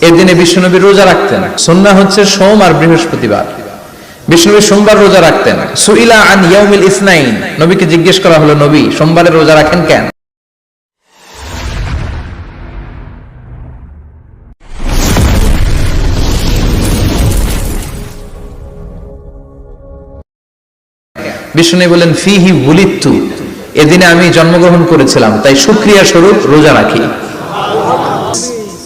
এদিনে বিশ্বনবী রোজা রাখতেন। সন্না হচ্ছে সোম আর বৃহস্পতিবার। বিষ্ণুনবী সোমবার রোজা রাখতেন। সুইলা আন ইয়াউমিল ইসনাইন। নবীকে জিজ্ঞেস করা হলো, নবী, সোমবারে রোজা রাখেন কেন? বিষ্ণু বলেন ফিহি বুলিত্তু এদিনে আমি জন্মগ্রহণ করেছিলাম, তাই সুক্রিয়া স্বরূপ রোজা রাখি।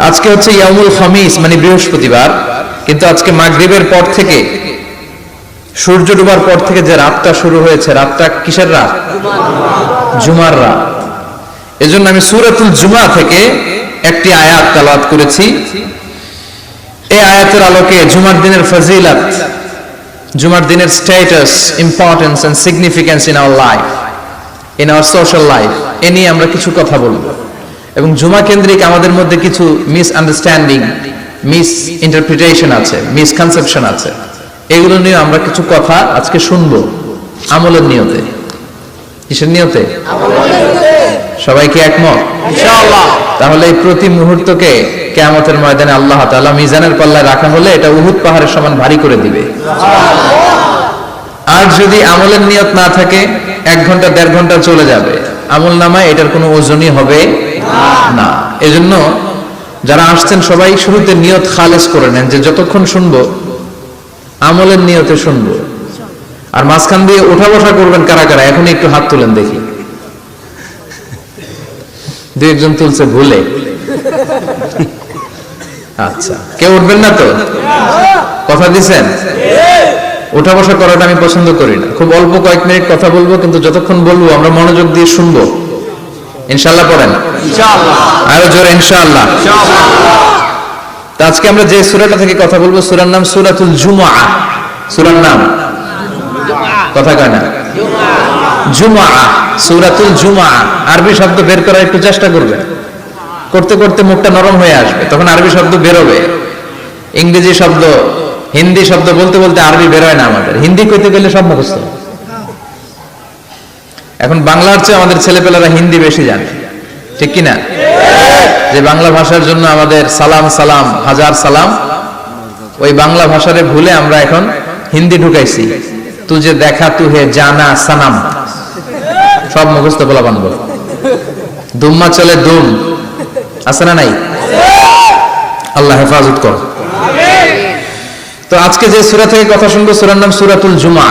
আজকে হচ্ছে ইয়ামুল খমিস মানে বৃহস্পতিবার। কিন্তু আজকে মাগরিবের পর থেকে, সূর্য ডুবার পর থেকে যে রাতটা শুরু হয়েছে, রাতটা কিসের রাত? জুমার রাত। এজন্য আমি সুরাতুল জুমা থেকে একটি আয়াত তালাত করেছি। এই আয়াতের আলোকে জুমার দিনের ফজিলাত, জুমার দিনের status importance and significance in our life in our social life এ নিয়ে আমরা কিছু কথা বলব। এবং জুমা কেন্দ্রিক আমাদের মধ্যে কিছু মিস আন্ডারস্ট্যান্ডিং মিস ইন্টারপ্রিটেশন আছে মিসকনসেপশন আছে। এগুলো নিয়ে আমরা কিছু কথা আজকে শুনব আমলের নিয়তে। কিসের নিয়তে? সবাই কি একমত তাহলে এই প্রতি মুহূর্তকে কেয়ামতের ময়দানে আল্লাহ তাআলা মিজানের পাল্লায় রাখা হলে এটা উহুদ পাহাড়ের সমান ভারী করে দিবে। আর যদি আমলের নিয়ত না থাকে এক ঘণ্টা দেড় ঘণ্টা চলে যাবে। আমল নামায় এটার কোনো ওজনই হবে না। এজন্য যারা আসছেন, সবাই শুরুতে নিয়ত খালেজ করে নেন যে যতক্ষণ শুনব, আমলের নিয়তে শুনব। আর মাঝখান দিয়ে ওঠা বসা করবেন কারা কারা এখন একটু হাত তুলেন দেখি। দু একজন তুলছে ভুলে। আচ্ছা কেউ উঠবেন না তো? কথা দিছেন? ওঠা বসা করাটা আমি পছন্দ করি না। খুব অল্প কয়েক মিনিট কথা বলব, কিন্তু যতক্ষণ বলব, আমরা মনোযোগ দিয়ে শুনব। ইনশাল্লাহ পড়েন। আরও জোরে ইনশাআল্লাহ। আজকে আমরা যে সূরাটা থেকে কথা বলব সূরার নাম সূরাতুল জুমআ। সূরার নাম? কথা কয় না? জুমআ সূরাতুল জুমআ। আরবি শব্দ বের করার একটু চেষ্টা করবে। করতে করতে মুখটা নরম হয়ে আসবে তখন আরবি শব্দ বেরোবে ইংরেজি শব্দ হিন্দি শব্দ বলতে বলতে আরবি বেরোয় না আমাদের। হিন্দি কইতে গেলে সব মুখস্থ। এখন বাংলার চেয়ে আমাদের ছেলেপেলেরা হিন্দি বেশি জানে। ঠিক কিনা যে বাংলা ভাষার জন্য আমাদের সালাম সালাম, হাজার সালাম, ওই বাংলা ভাষারে ভুলে আমরা এখন হিন্দি ঢুকাইছি। তু যে দেখা তু হে জানা সানাম। সব মুখস্থ বলা। বানবো দুম্মা চলে দুম। আছে না নাই? আল্লাহ হেফাজত কর। তো আজকে যে সূরা থেকে কথা শুনব, সূরার নাম সুরাতুল জুমআ।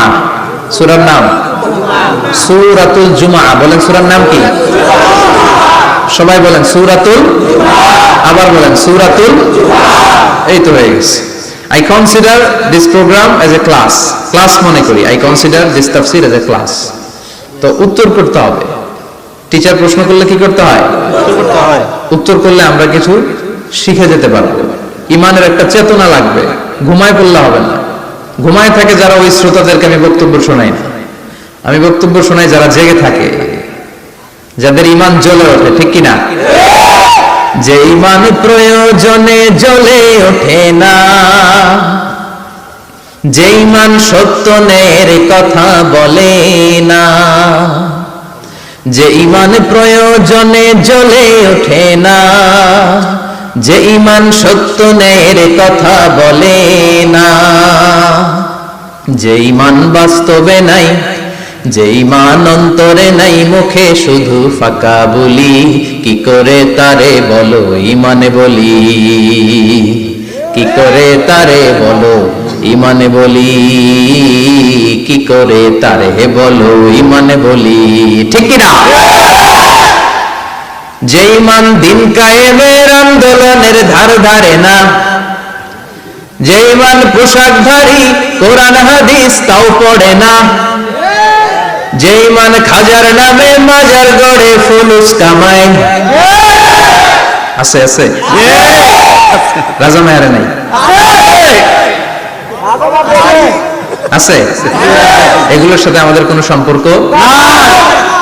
সুরার নাম সূরাতুল জুমা, বলেন সূরার নাম কি? সবাই বলেন সূরাতুল আবার বলেন সুরাতুল এই তো হয়ে গেছে। I consider this programme as a class class মনে করি। আই কনসিডার দিস তাফসির এজ এ ক্লাস তো উত্তর করতে হবে। টিচার প্রশ্ন করলে কি করতে হয়? উত্তর করলে আমরা কিছু শিখে যেতে পারব। ইমানের একটা চেতনা লাগবে। ঘুমায় পড়লে হবে না। ঘুমায় থাকে যারা ওই শ্রোতাদেরকে আমি বক্তব্য শোনাই না। আমি বক্তব্য শোনাই যারা জেগে থাকে, যাদের ইমান জ্বলে ওঠে, ঠিক কিনা? যে ইমান প্রয়োজনে জ্বলে ওঠে না। যে ইমান সত্যনের কথা বলে না। যে ইমান প্রয়োজনে জ্বলে ওঠে না। যে ইমান সত্যনের কথা বলে না। যে ইমান বাস্তবে নাই যে ইমান অন্তরে নাই মুখে শুধু ফাঁকা বলি, কি করে তারে বলো ইমানে বলি? কি করে তারে বলো ইমানে বলি? কি করে তারে বলো ইমানে বলি? ঠিক না যে ইমান দিন কায়েমের আন্দোলনের ধার ধারে না, যে ইমান পোশাকধারী কোরআন হাদিস তাও পড়ে না যে ইমান খাজার নামে মাজার গড়ে ফুলুস কামায় আছে আছে? রাজা মেয়ারে নাই? আছে? এগুলোর সাথে আমাদের কোনো সম্পর্ক?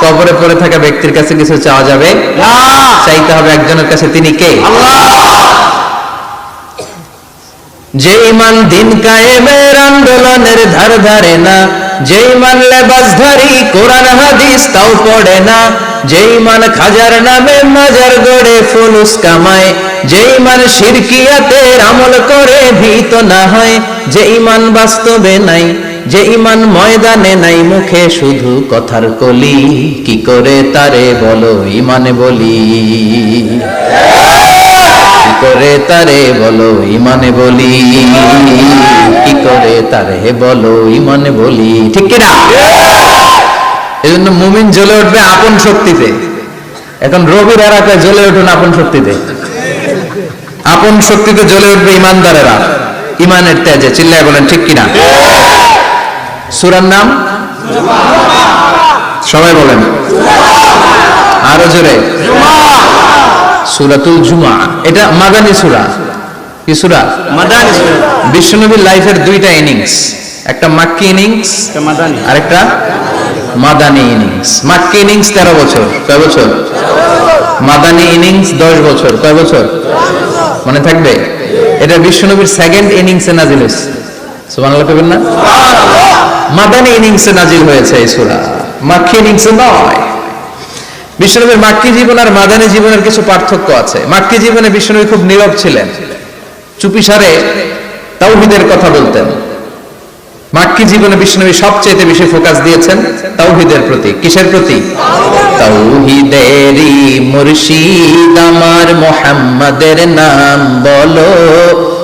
কবরে পড়ে থাকা ব্যক্তির কাছে কিছু চাওয়া যাবে? চাইতে হবে একজনের কাছে, তিনি কে? যে ইমান দিন কায়েমের আন্দোলনের ধার ধারে না যে ইমান লেবাসধারী কোরআন, হাদিস তাও পড়ে না। যে ইমান খাজার নামে মাজার গড়ে ফুলুস কামায়। যে ইমান শিরকিয়াতের আমল করে ভীত না হয়। যে ইমান বাস্তবে নাই যে ইমান ময়দানে নাই, মুখে শুধু কথার কলি। কি করে তারে বলো ইমানে বলি? করে তারে বলো, ইমানে বলি? কি করে তারে বলো, ইমানে বলি? ঠিক কিনা? এই জন্য মুমিন জ্বলে উঠবে আপন শক্তিতে। এখন রবির এলাকায় জ্বলে উঠুন আপন শক্তিতে। আপন শক্তিতে জ্বলে উঠবে ইমানদারেরা। ইমানের তেজে চিল্লায় বলেন, ঠিক কিনা? সুরার নাম? সবাই বলেন। আরও জোরে। সুরাতুল জুমা। এটা মাদানী সুরা। কি সুরা? মাদানি বিশ্বনবীর লাইফের দুইটা ইনিংস। একটা মাক্কি ইনিংস মাদানি। আর একটা মাদানী ইনিংস। মাক্কি ইনিংস তেরো বছর। কয় বছর? মাদানী ইনিংস দশ বছর। কয় বছর? মনে থাকবে? এটা বিশ্বনবীর সেকেন্ড ইনিংসে নাজিল হয়েছে। সুবহানাল্লাহ কইবেন না? মাদানী ইনিংসে নাজিল হয়েছে এই সূরা। মাক্কি ইনিংসে নয়। বিশ্বনবীর মাক্কি জীবন আর মাদানী জীবনের কিছু পার্থক্য আছে। মাক্কি জীবনে বিশ্বনবী খুব নীরব ছিলেন। চুপিসারে তাওহীদের কথা বলতেন। মাক্কি জীবনে বিষ্ণবী সবচেয়ে বেশি ফোকাস দিয়েছেন তাওহীদের প্রতি। কিসের প্রতি? তাওহীদেরই মুর্শিদ আমার মোহাম্মদের নাম বলো।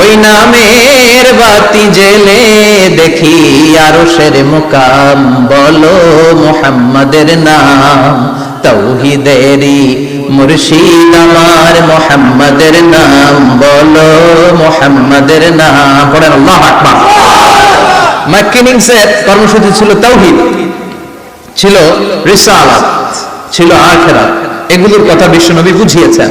ওই নামের বাতি জেলে দেখি আরও সের মুকাম। বলো মোহাম্মদের নাম তৌহিদেরি মুর্শিদ আমার মোহাম্মদের নাম। বলো মোহাম্মদের নাম। পড়েন আল্লাহ আকবার। ম্যাকিনিংসের কর্মসূচি ছিল তাওহিদ ছিল রিসালাত, ছিল আখেরাত। এগুলোর কথা বিশ্বনবী বুঝিয়েছেন।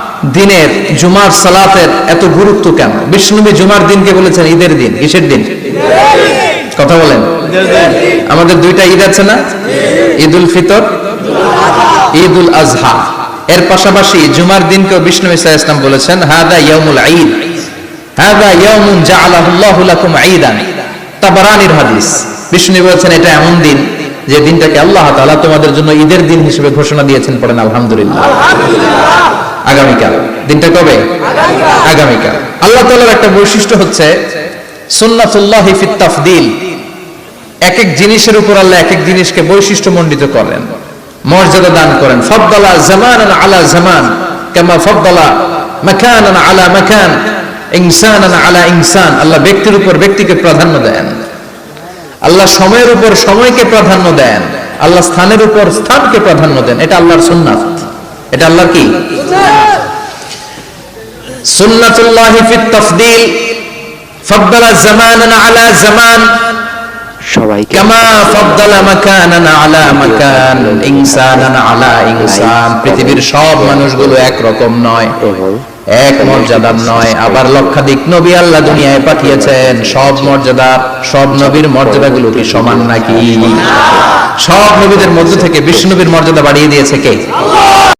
দিনের জুমার সালাতের এত গুরুত্ব কেন? বিষ্ণুনবী জুমার দিনকে বলেছেন ঈদের দিন। কিসের দিন? কথা বলেন। আমাদের দুইটা ঈদ আছে না? ঈদ উল ফিতর ঈদ উল আজহা। এর পাশাপাশি জুমার দিনকে বিষ্ণু ইসা ইসলাম বলেছেন হাদা ইয়ামুল ঈদ। হাদা ইয়ামুন জাআলাহুল্লাহু লাকুম ঈদান। তাবারানির হাদিস। বিষ্ণু বলেছেন, এটা এমন দিন যে দিনটাকে আল্লাহ তাআলা তোমাদের জন্য ঈদের দিন হিসেবে ঘোষণা দিয়েছেন পড়েন, আলহামদুলিল্লাহ। আগামীকাল। দিনটা কবে? আগামীকাল। আল্লাহ তাআলার একটা বৈশিষ্ট্য হচ্ছে সুন্নাতুল্লাহি ফিত তাফদিল। এক এক জিনিসের উপর আল্লাহ এক এক জিনিসকে বৈশিষ্ট্য মণ্ডিত করেন, মর্যাদা দান করেন। আলা জামান আলা আলা ইনসান। আল্লাহ ব্যক্তির উপর ব্যক্তিকে প্রাধান্য দেন। আল্লাহ সময়ের উপর সময়কে প্রাধান্য দেন। আল্লাহ স্থানের উপর স্থানকে প্রাধান্য দেন। এটা আল্লাহর সুন্নাত। এটা আল্লাহর কি? সুন্নাতুল্লাহি ফিত তাফদিল। ফদ্দালা জামানান আলা জামান। সবাইকে কামা ফাদ্দালা মাকানান আলা মাকান। ইনসানান আলা ইনসান। পৃথিবীর সব মানুষগুলো এক রকম নয় এক মর্যাদার নয়। আবার লক্ষাধিক নবী আল্লাহ দুনিয়ায় পাঠিয়েছেন। সব মর্যাদা সব নবীর মর্যাদাগুলো কি সমান নাকি? সব নবীদের মধ্য থেকে বিষ্ণু নবীর মর্যাদা বাড়িয়ে দিয়েছে কে?